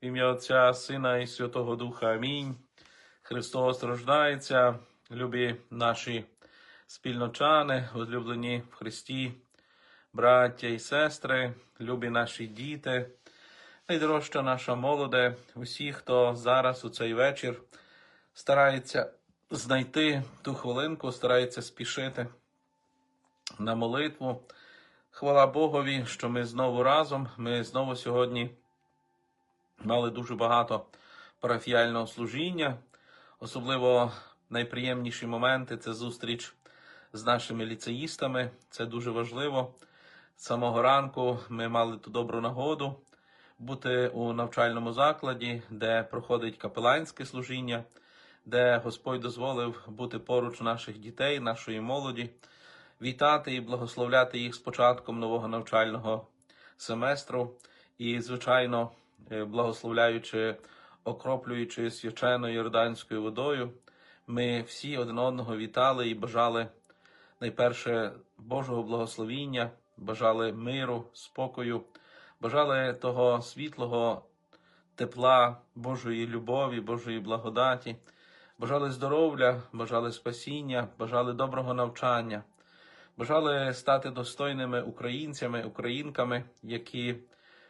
Ім'я Отця, Сина і Святого Духа. Амінь. Христос рождається, любі наші спільночани, возлюблені в Христі, браття і сестри, любі наші діти, найдорожча наша молоде, усі, хто зараз у цей вечір старається знайти ту хвилинку, старається спішити на молитву. Хвала Богові, що ми знову разом. Ми знову сьогодні мали дуже багато парафіального служіння. Особливо найприємніші моменти це зустріч з нашими ліцеїстами. Це дуже важливо. З самого ранку ми мали ту добру нагоду бути у навчальному закладі, де проходить капеланське служіння, де Господь дозволив бути поруч наших дітей, нашої молоді, вітати і благословляти їх з початком нового навчального семестру. І, звичайно, благословляючи, окроплюючи свяченою йорданською водою, ми всі один одного вітали і бажали найперше Божого благословіння, бажали миру, спокою, бажали того світлого тепла, Божої любові, Божої благодаті, бажали здоров'я, бажали спасіння, бажали доброго навчання, бажали стати достойними українцями, українками, які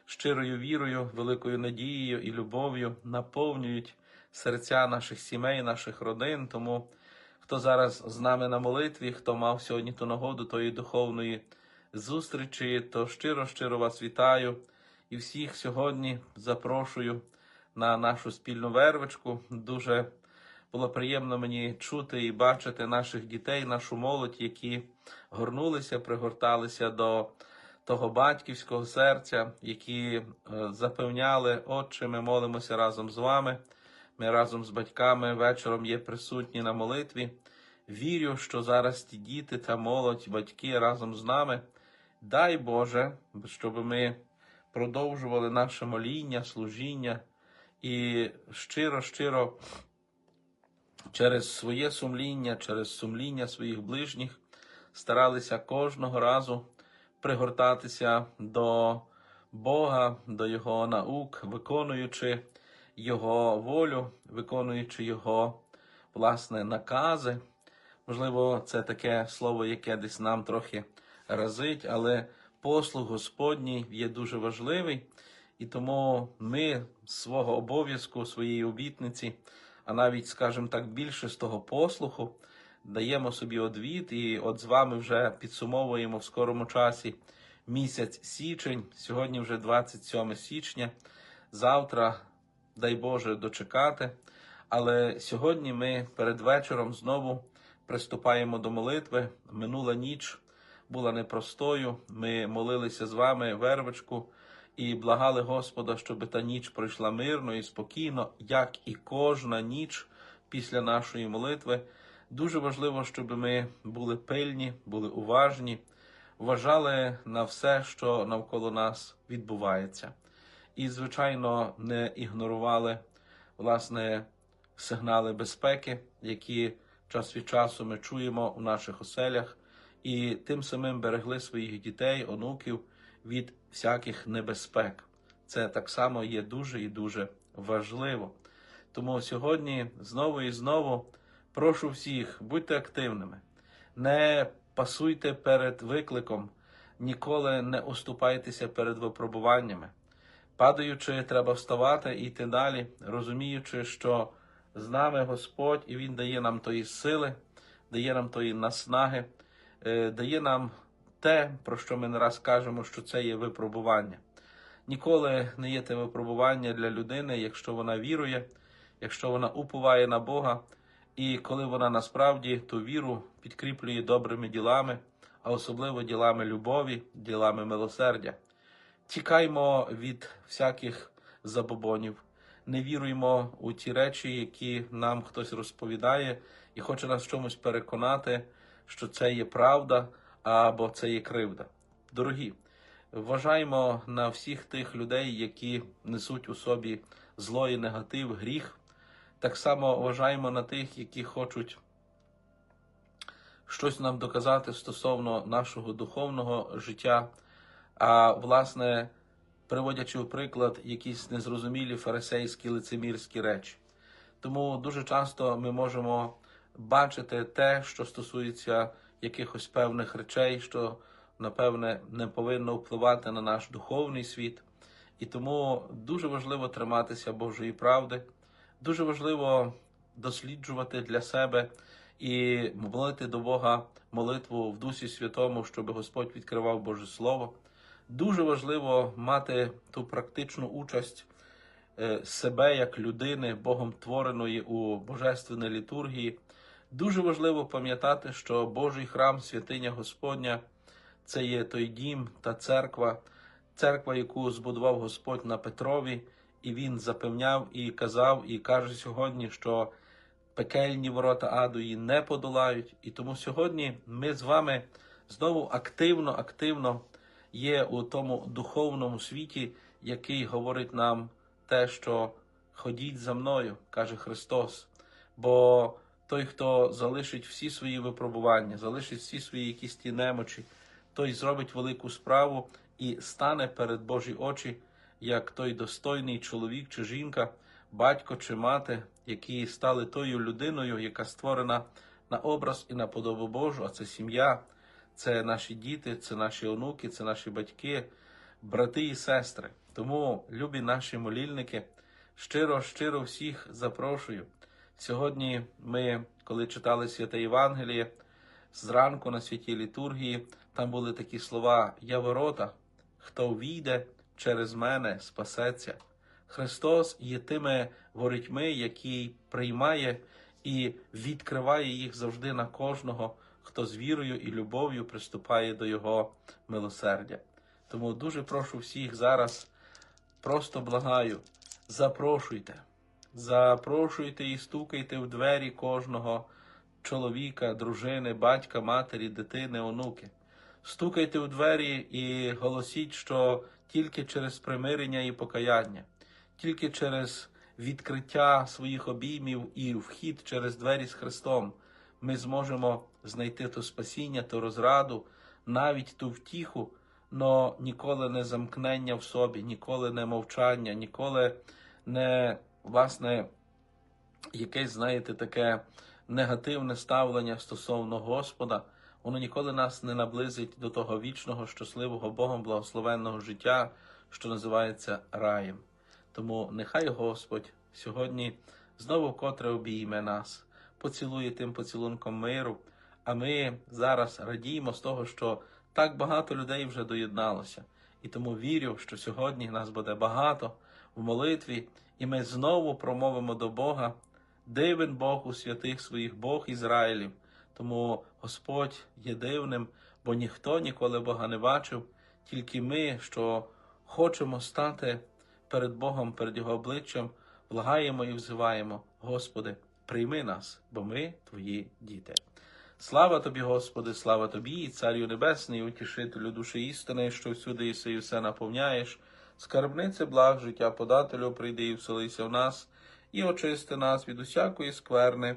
щирою вірою, великою надією і любов'ю наповнюють серця наших сімей, наших родин. Тому хто зараз з нами на молитві, хто мав сьогодні ту нагоду тої духовної зустрічі, то щиро, щиро вас вітаю і всіх сьогодні запрошую на нашу спільну вервичку. Дуже було приємно мені чути і бачити наших дітей, нашу молодь, які горнулися, пригорталися до того батьківського серця, які е, запевняли, Отче, ми молимося разом з вами. Ми разом з батьками вечором є присутні на молитві. Вірю, що зараз ті діти та молодь, батьки разом з нами. Дай Боже, щоб ми продовжували наше моління, служіння і щиро, щиро через своє сумління, через сумління своїх ближніх старалися кожного разу пригортатися до Бога, до Його наук, виконуючи Його волю, виконуючи Його власне накази. Можливо, це таке слово, яке десь нам трохи разить, але послуг Господній є дуже важливий, і тому ми свого обов'язку, своєї обітниці, а навіть, скажімо так, більше з того послуху, даємо собі одвід, і от з вами вже підсумовуємо в скорому часі місяць січень. Сьогодні вже 27 січня. Завтра, дай Боже, дочекати. Але сьогодні ми перед вечором знову приступаємо до молитви. Минула ніч була непростою. Ми молилися з вами вервичку і благали Господа, щоб та ніч пройшла мирно і спокійно, як і кожна ніч після нашої молитви. Дуже важливо, щоб ми були пильні, були уважні, вважали на все, що навколо нас відбувається, і, звичайно, не ігнорували власне сигнали безпеки, які час від часу ми чуємо у наших оселях, і тим самим берегли своїх дітей, онуків від всяких небезпек. Це так само є дуже і дуже важливо. Тому сьогодні знову і знову прошу всіх, будьте активними, не пасуйте перед викликом, ніколи не уступайтеся перед випробуваннями. Падаючи, треба вставати і йти далі, розуміючи, що з нами Господь, і Він дає нам тої сили, дає нам тої наснаги, е, дає нам те, про що ми не раз кажемо, що це є випробування. Ніколи не є те випробування для людини, якщо вона вірує, якщо вона уповає на Бога, і коли вона насправді ту віру підкріплює добрими ділами, а особливо ділами любові, ділами милосердя. Тікаймо від всяких забобонів, не віруємо у ті речі, які нам хтось розповідає, і хоче нас чомусь переконати, що це є правда або це є кривда. Дорогі, вважаємо на всіх тих людей, які несуть у собі зло і негатив, гріх. Так само вважаємо на тих, які хочуть щось нам доказати стосовно нашого духовного життя. А власне, приводячи в приклад якісь незрозумілі фарисейські лицемірські речі. Тому дуже часто ми можемо бачити те, що стосується якихось певних речей, що напевне не повинно впливати на наш духовний світ. І тому дуже важливо триматися Божої правди, дуже важливо досліджувати для себе і молити до Бога молитву в Дусі Святому, щоб Господь відкривав Боже Слово. Дуже важливо мати ту практичну участь е, себе як людини, Богом твореної у божественній літургії. Дуже важливо пам'ятати, що Божий храм, святиня Господня, це є той дім та церква, церква, яку збудував Господь на Петрові, і він запевняв і казав, і каже сьогодні, що пекельні ворота аду її не подолають. І тому сьогодні ми з вами знову активно, активно є у тому духовному світі, який говорить нам те, що ходіть за мною, каже Христос. Бо той, хто залишить всі свої випробування, залишить всі свої якісь ті немочі, той зробить велику справу і стане перед Божі очі, як той достойний чоловік чи жінка, батько чи мати, які стали тою людиною, яка створена на образ і на подобу Божу, а це сім'я, це наші діти, це наші онуки, це наші батьки, брати і сестри. Тому, любі наші молільники, щиро, щиро всіх запрошую. Сьогодні ми, коли читали святе Євангеліє, зранку на святій літургії, там були такі слова: Я ворота, хто війде через мене, спасеться. Христос є тими ворітьми, які приймає і відкриває їх завжди на кожного, хто з вірою і любов'ю приступає до Його милосердя. Тому дуже прошу всіх зараз, просто благаю, запрошуйте, запрошуйте і стукайте в двері кожного чоловіка, дружини, батька, матері, дитини, онуки. Стукайте у двері і голосіть, що тільки через примирення і покаяння, тільки через відкриття своїх обіймів і вхід через двері з Христом ми зможемо знайти то спасіння, то розраду, навіть ту втіху, но ніколи не замкнення в собі, ніколи не мовчання, ніколи не власне якесь, знаєте, таке негативне ставлення стосовно Господа, воно ніколи нас не наблизить до того вічного, щасливого Богом благословенного життя, що називається раєм. Тому нехай Господь сьогодні знову вкотре обійме нас, поцілує тим поцілунком миру. А ми зараз радіємо з того, що так багато людей вже доєдналося. І тому вірю, що сьогодні нас буде багато в молитві, і ми знову промовимо до Бога. Дивен Бог у святих своїх Бог Ізраїлів. Тому Господь є дивним, бо ніхто ніколи Бога не бачив, тільки ми, що хочемо стати перед Богом, перед Його обличчям, благаємо і взиваємо, Господи, прийми нас, бо ми Твої діти. Слава тобі, Господи, слава тобі, Царю Небесний, утішителю душі істини, що всюди єси і все наповняєш, скарбнице благ, життя подателю, прийди і вселися в нас, і очисти нас від усякої скверни,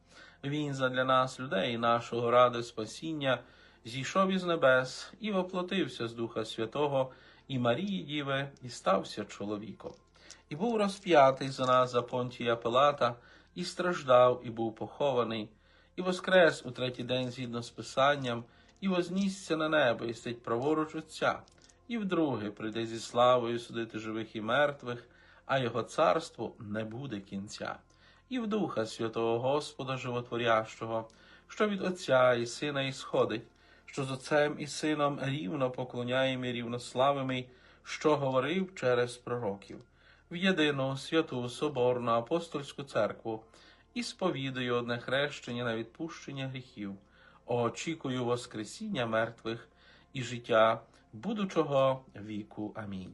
Він задля нас, людей, нашого ради спасіння, зійшов із небес і воплотився з Духа Святого і Марії Діви, і стався чоловіком. І був розп'ятий за нас за понтія Пилата, і страждав, і був похований, і воскрес у третій день згідно з Писанням, і вознісся на небо, і сидить праворуч Отця, і вдруге прийде зі славою судити живих і мертвих, а його царству не буде кінця. І в Духа Святого Господа Животворящого, що від Отця і Сина ісходить, що з Отцем і Сином рівно поклоняємо і рівно славимо, що говорив через пророків, в єдину святу Соборну апостольську церкву і сповідую одне хрещення на відпущення гріхів, очікую Воскресіння мертвих і життя будучого віку. Амінь.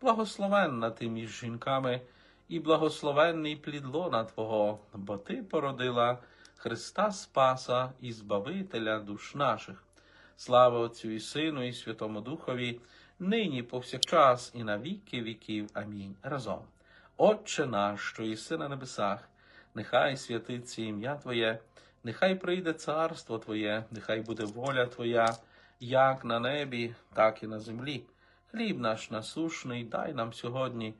благословенна ти між жінками, і благословенний плід лона Твого, бо Ти породила Христа Спаса і Збавителя душ наших. Слава Отцю і Сину, і Святому Духові, нині повсякчас і на віки віків. Амінь. Разом. Отче наш, що єси на небесах, нехай святиться ім'я Твоє, нехай прийде царство Твоє, нехай буде воля Твоя, як на небі, так і на землі. Хліб наш насушний дай нам сьогодні,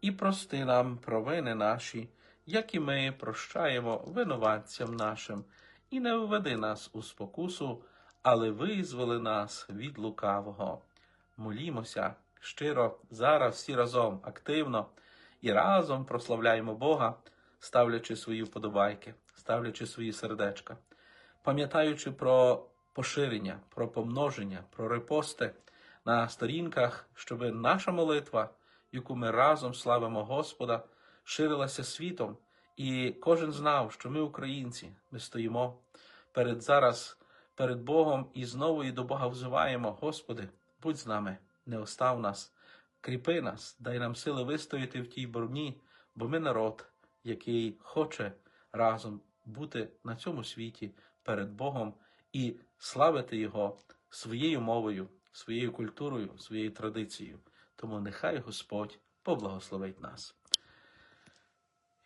і прости нам провини наші, як і ми прощаємо винуватцям нашим, і не введи нас у спокусу, але визволи нас від лукавого. Молімося щиро зараз всі разом активно і разом прославляємо Бога, ставлячи свої вподобайки, ставлячи свої сердечка, пам'ятаючи про поширення, про помноження, про репости на сторінках, щоб наша молитва, яку ми разом славимо Господа, ширилася світом, і кожен знав, що ми, українці, ми стоїмо перед зараз перед Богом і знову і до Бога взиваємо, Господи, будь з нами, не остав нас, кріпи нас, дай нам сили вистояти в тій борні, бо ми народ, який хоче разом бути на цьому світі перед Богом і славити Його своєю мовою, своєю культурою, своєю традицією. Тому нехай Господь поблагословить нас.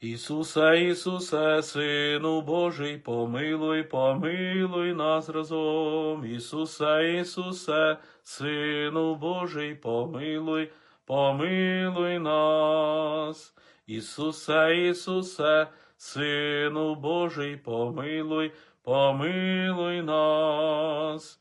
Ісусе, Ісусе, Сину Божий, помилуй, помилуй нас разом. Ісусе, Ісусе, Сину Божий, помилуй, помилуй нас. Ісусе, Ісусе, Сину Божий, помилуй, помилуй нас.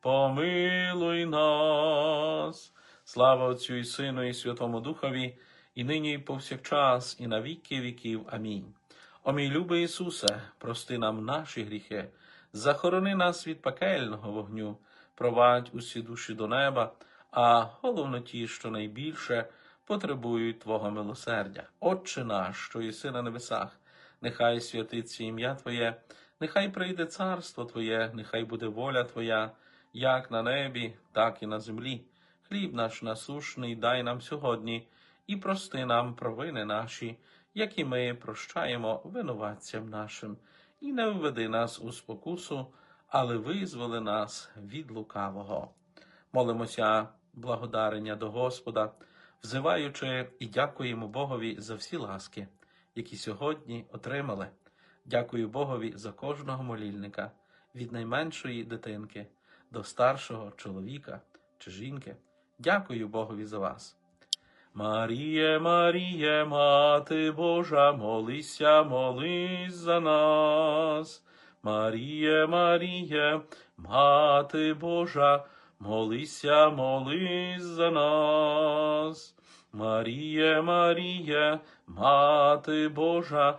помилуй нас. Слава Отцю і Сину, і Святому Духові, і нині, і повсякчас, і на віки віків. Амінь. О мій любий Ісусе, прости нам наші гріхи, захорони нас від пекельного вогню, провадь усі душі до неба, а головно ті, що найбільше потребують Твого милосердя. Отче наш, що єси на небесах, нехай святиться ім'я Твоє, нехай прийде царство Твоє, нехай буде воля Твоя, як на небі, так і на землі. Хліб наш насушний дай нам сьогодні, і прости нам провини наші, як і ми прощаємо винуватцям нашим, і не введи нас у спокусу, але визволи нас від лукавого. Молимося благодарення до Господа, взиваючи і дякуємо Богові за всі ласки, які сьогодні отримали. Дякую Богові за кожного молільника, від найменшої дитинки до старшого чоловіка чи жінки. Дякую Богові за вас. Маріє, Маріє, Мати Божа, молися, молись за нас. Маріє, Маріє, Мати Божа, молися, молись за нас. Маріє, Маріє, Мати Божа,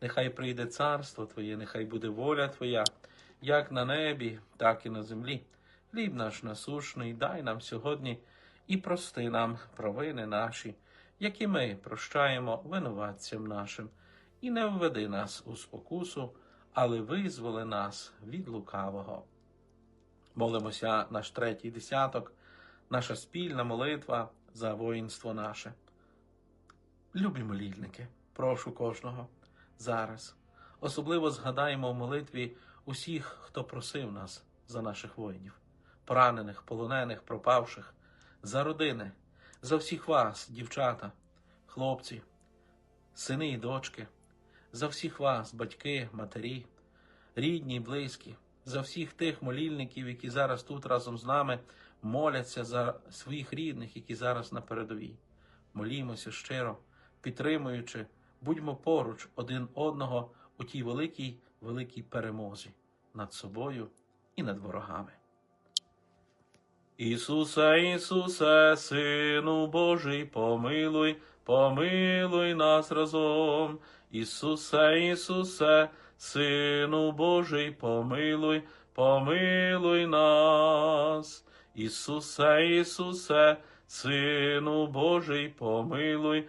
нехай прийде царство Твоє, нехай буде воля Твоя, як на небі, так і на землі. Хліб наш насушний, дай нам сьогодні і прости нам провини наші, які ми прощаємо винуватцям нашим, і не введи нас у спокусу, але визволи нас від лукавого. Молимося наш третій десяток, наша спільна молитва за воїнство наше. Любі молільники, прошу кожного зараз. Особливо згадаємо в молитві усіх, хто просив нас за наших воїнів, поранених, полонених, пропавших, за родини, за всіх вас, дівчата, хлопці, сини і дочки, за всіх вас, батьки, матері, рідні, й близькі, за всіх тих молільників, які зараз тут разом з нами моляться за своїх рідних, які зараз на передовій. Молімося щиро, підтримуючи, будьмо поруч один одного у тій великій, великій перемозі над собою і над ворогами. Ісусе, Ісусе, Сину Божий, помилуй, помилуй нас разом. Ісусе, Ісусе, Сину Божий, помилуй, помилуй нас. Ісусе, Ісусе, Сину Божий, помилуй,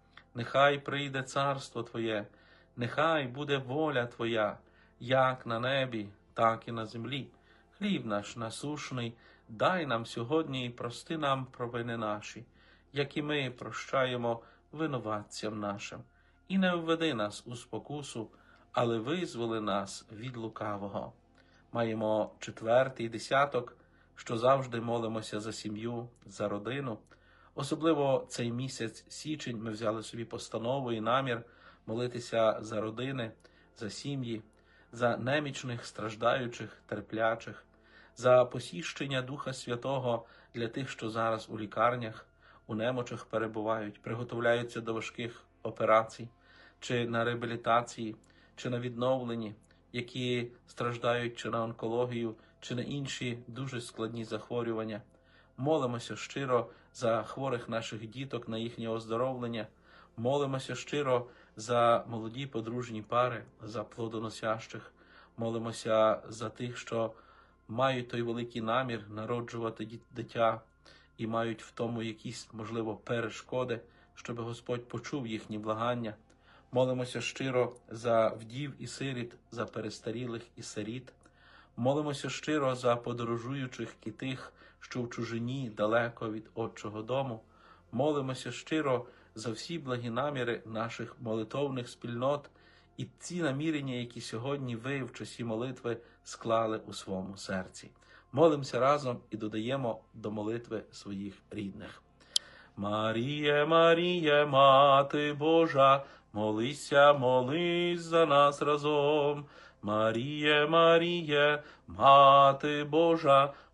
нехай прийде царство Твоє, нехай буде воля Твоя, як на небі, так і на землі. Хліб наш насушний, дай нам сьогодні і прости нам провини наші, як і ми прощаємо винуватцям нашим, і не введи нас у спокусу, але визволи нас від лукавого. Маємо четвертий десяток, що завжди молимося за сім'ю, за родину. Особливо цей місяць січень ми взяли собі постанову і намір молитися за родини, за сім'ї, за немічних, страждаючих, терплячих, за посіщення Духа Святого для тих, що зараз у лікарнях, у немочах перебувають, приготовляються до важких операцій, чи на реабілітації, чи на відновленні, які страждають чи на онкологію, чи на інші дуже складні захворювання. Молимося щиро за хворих наших діток на їхнє оздоровлення. Молимося щиро за молоді подружні пари, за плодоносящих. Молимося за тих, що мають той великий намір народжувати дитя і мають в тому якісь, можливо, перешкоди, щоб Господь почув їхні благання. Молимося щиро за вдів і сиріт, за перестарілих і сиріт. Молимося щиро за подорожуючих і тих, що в чужині далеко від Отчого дому. Молимося щиро за всі благі наміри наших молитовних спільнот і ці намірення, які сьогодні ви в часі молитви склали у своєму серці. Молимося разом і додаємо до молитви своїх рідних. Маріє, Маріє, Мати Божа, молися, молись за нас разом. Маріє, Маріє, Мати Божа,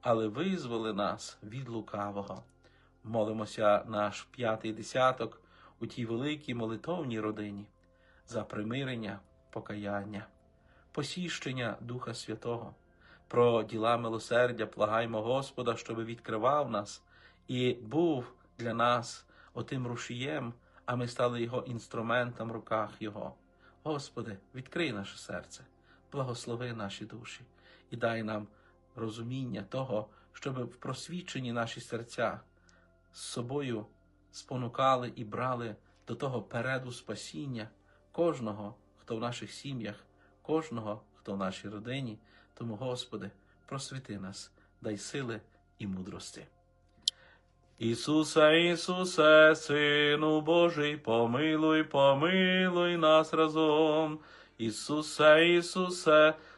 але визволи нас від лукавого. Молимося наш п'ятий десяток у тій великій молитовній родині за примирення, покаяння, посіщення Духа Святого, про діла милосердя, благаймо Господа, щоб відкривав нас і був для нас отим рушієм, а ми стали Його інструментом в руках Його. Господи, відкрий наше серце, благослови наші душі і дай нам розуміння того, щоб в просвічені наші серця з собою спонукали і брали до того переду спасіння кожного, хто в наших сім'ях, кожного, хто в нашій родині. Тому, Господи, просвіти нас, дай сили і мудрости. Ісусе, Ісусе, Сину Божий, помилуй, помилуй нас разом. Ісусе, Ісусе,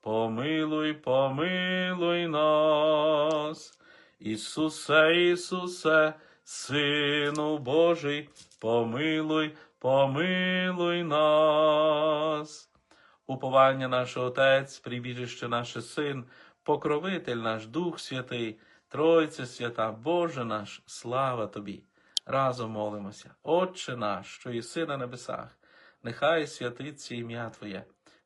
помилуй, помилуй нас. Ісусе, Ісусе, Сину Божий, помилуй, помилуй нас. Уповання наш Отець, прибіжище наше Син, покровитель наш Дух Святий, Тройця свята, Боже наш, слава Тобі. Разом молимося. Отче наш, що єси на небесах, нехай святиться ім'я Твоє,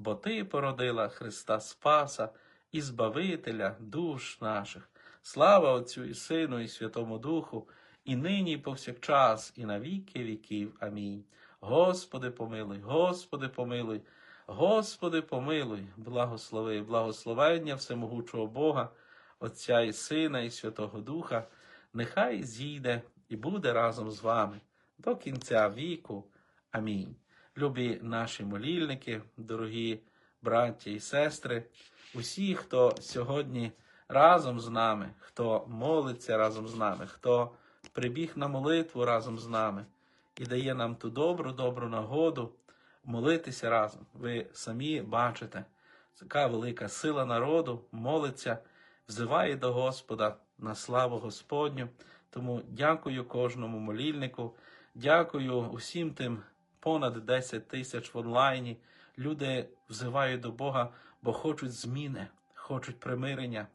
бо Ти породила Христа Спаса і Збавителя душ наших. Слава Отцю і Сину, і Святому Духу, і нині, і повсякчас, і на віки віків. Амінь. Господи, помилуй, Господи, помилуй, Господи, помилуй, благослови, благословення всемогучого Бога, Отця і Сина, і Святого Духа, нехай зійде і буде разом з вами до кінця віку. Амінь. Любі наші молільники, дорогі браття і сестри, усі, хто сьогодні разом з нами, хто молиться разом з нами, хто прибіг на молитву разом з нами і дає нам ту добру, добру нагоду молитися разом. Ви самі бачите, така велика сила народу молиться, взиває до Господа на славу Господню. Тому дякую кожному молільнику, дякую усім тим понад 10 тисяч в онлайні. Люди взивають до Бога, бо хочуть зміни, хочуть примирення,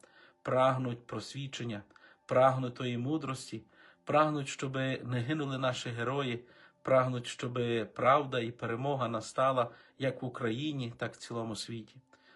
прагнуть просвічення, прагнуть тої мудрості, прагнуть, щоб не гинули наші герої, прагнуть, щоб правда і перемога настала як в Україні, так і в цілому світі.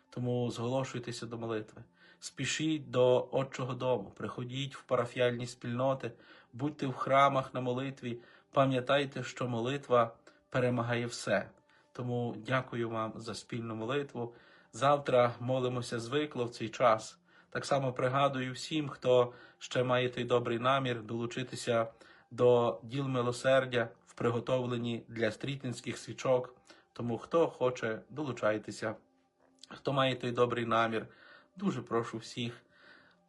Тому зголошуйтеся до молитви. Спішіть до Отчого дому, приходіть в парафіальні спільноти, будьте в храмах на молитві, пам'ятайте, що молитва перемагає все. Тому дякую вам за спільну молитву. Завтра молимося звикло в цей час. Так само пригадую всім, хто ще має той добрий намір долучитися до діл милосердя в приготовленні для стрітинських свічок. Тому хто хоче, долучайтеся. Хто має той добрий намір, дуже прошу всіх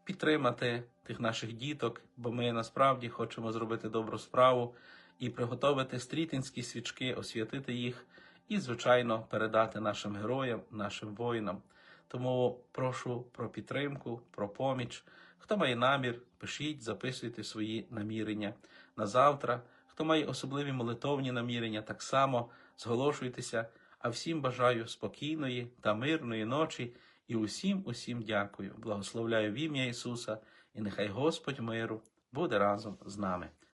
підтримати тих наших діток, бо ми насправді хочемо зробити добру справу і приготовити стрітинські свічки, освятити їх і, звичайно, передати нашим героям, нашим воїнам. Тому прошу про підтримку, про поміч. Хто має намір, пишіть, записуйте свої намірення на завтра. Хто має особливі молитовні намірення, так само зголошуйтеся. А всім бажаю спокійної та мирної ночі і усім, усім дякую. Благословляю в ім'я Ісуса, і нехай Господь миру буде разом з нами.